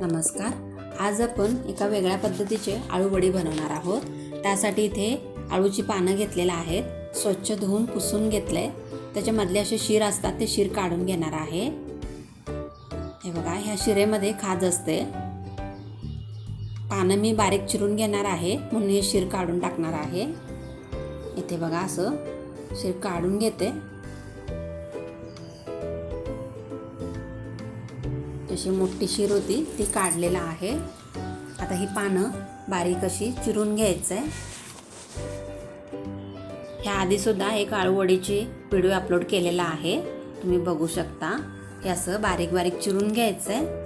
नमस्कार. आज आपण एका वेगळ्या पद्धतीचे आळूवडी बनवणार आहोत. त्यासाठी इथे आळूची पानं घेतलेलं आहेत. स्वच्छ धुवून पुसून घेतले त्याच्यामधले असे शिर असतात ते शिर काढून घेणार आहे. हे बघा ह्या शिरेमध्ये खाज असते. पानं मी बारीक चिरून घेणार आहे. म्हणून हे शिर काढून टाकणार आहे. इथे बघा असं शिर काढून घेते. जशी मोठी शिर होती ती काढलेला आहे. आता ही पानं बारीक अशी चिरून घ्यायचं आहे ह्या आधीसुद्धा एक आळूवडीची व्हिडिओ अपलोड केलेला आहे. तुम्ही बघू शकता. हे असं बारीक बारीक चिरून घ्यायचं आहे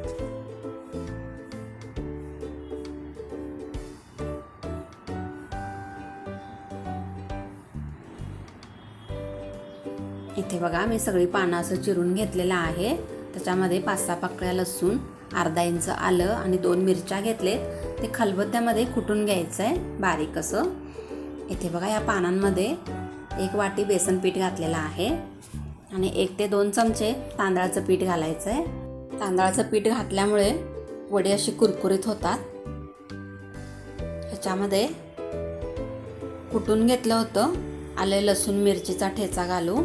इथे बघा मी सगळी पानं असं चिरून घेतलेलं आहे. त्याच्यामध्ये पाच सहा पाकळ्या लसूण अर्धा इंच आलं आणि दोन मिरच्या घेतलेत. ते खलबत्त्यामध्ये कुटून घ्यायचं आहे बारीक असं. इथे बघा या पानांमध्ये एक वाटी बेसन पीठ घातलेलं आहे आणि एक ते दोन चमचे तांदळाचं पीठ घालायचं आहे तांदळाचं पीठ घातल्यामुळे वडे अशी कुरकुरीत होतात. ह्याच्यामध्ये कुटून घेतलं होतं आले लसूण मिरचीचा ठेचा घालू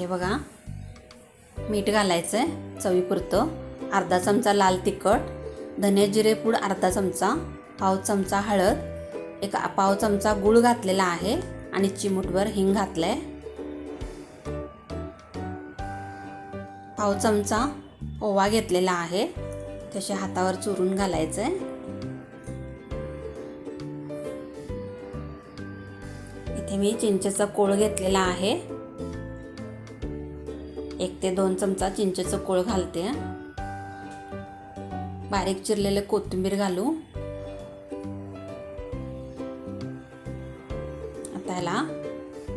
इथे बघा. मीठ घालायचं आहे चवीपुरतं. अर्धा चमचा लाल तिखट धने जिरे पूड अर्धा चमचा पाव चमचा हळद एक पाव चमचा गूळ घातलेला आहे आणि चिमूटभर हिंग घातलं आहे पाव चमचा ओवा घेतलेला आहे तसे हातावर चुरून घालायचं आहे इथे मी चिंचेचा कोळ घेतलेला आहे. एक ते दोन चमचा चिंचेचं कोळ घालते. बारीक चिरलेले कोथिंबीर घालू. आता ह्याला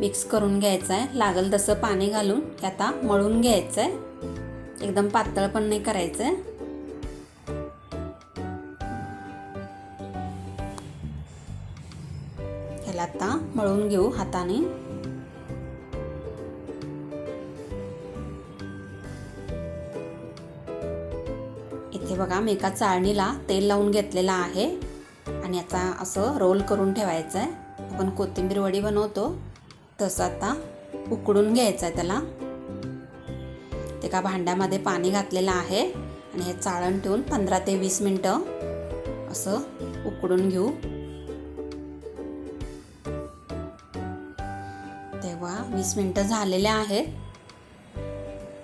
मिक्स करून घ्यायचं आहे लागल तसं पाणी घालून हे आता मळून घ्यायचं आहे एकदम पातळ पण नाही करायचं आहे ह्याला आता मळून घेऊ हाताने. इथे बघा मी एका चाळणीला तेल लावून घेतलेलं आहे. आणि आता असं रोल करून ठेवायचं आहे आपण कोथिंबीर वडी बनवतो. तसं आता उकडून घ्यायचं आहे त्याला. ते का भांड्यामध्ये पाणी घातलेलं आहे. आणि हे चाळण ठेवून पंधरा ते वीस मिनटं असं उकडून घेऊ. तेव्हा वीस मिनटं झालेले आहेत.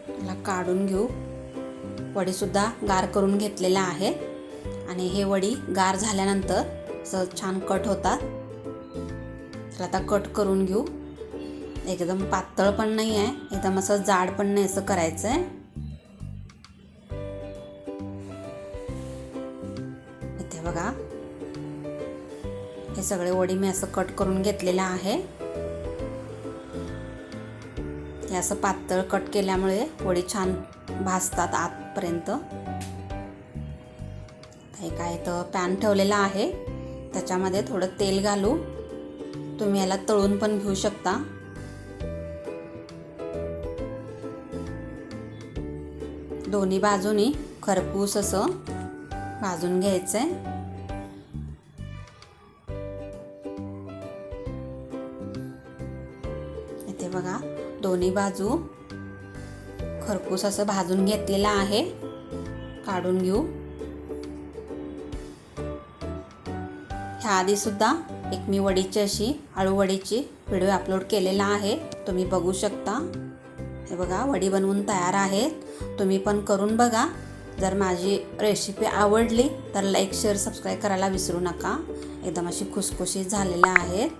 त्याला काढून घेऊ. वडीसुद्धा गार करून घेतलेल्या आहे. आणि हे वडी गार झाल्यानंतर असं छान कट होतात. तर आता कट करून घेऊ. एकदम पातळ पण नाही आहे. एकदम असं जाड पण नाही असं करायचं आहे इथे बघा. हे सगळे वडी मी असं कट करून घेतलेलं आहे. हे असं पातळ कट केल्यामुळे वडी छान भाजतात आतपर्यंत. हे काय तर पॅन ठेवलेला आहे. त्याच्यामध्ये थोडं तेल घालू. तुम्ही याला तळून पण घेऊ शकता. दोन्ही बाजूनी खरपूस असं भाजून घ्यायचं आहे इथे बघा दोन्ही बाजू खरपूस असं भाजून घेतलेलं आहे. काढून घेऊ. ह्या आधीसुद्धा एक मी वडीची अशी आळू वडीची व्हिडिओ अपलोड केलेला आहे. तुम्ही बघू शकता. हे बघा वडी बनवून तयार आहेत. तुम्ही पण करून बघा. जर माझी रेसिपी आवडली तर लाईक शेअर सबस्क्राईब करायला विसरू नका. एकदम अशी खुसखुशीत झालेल्या आहेत.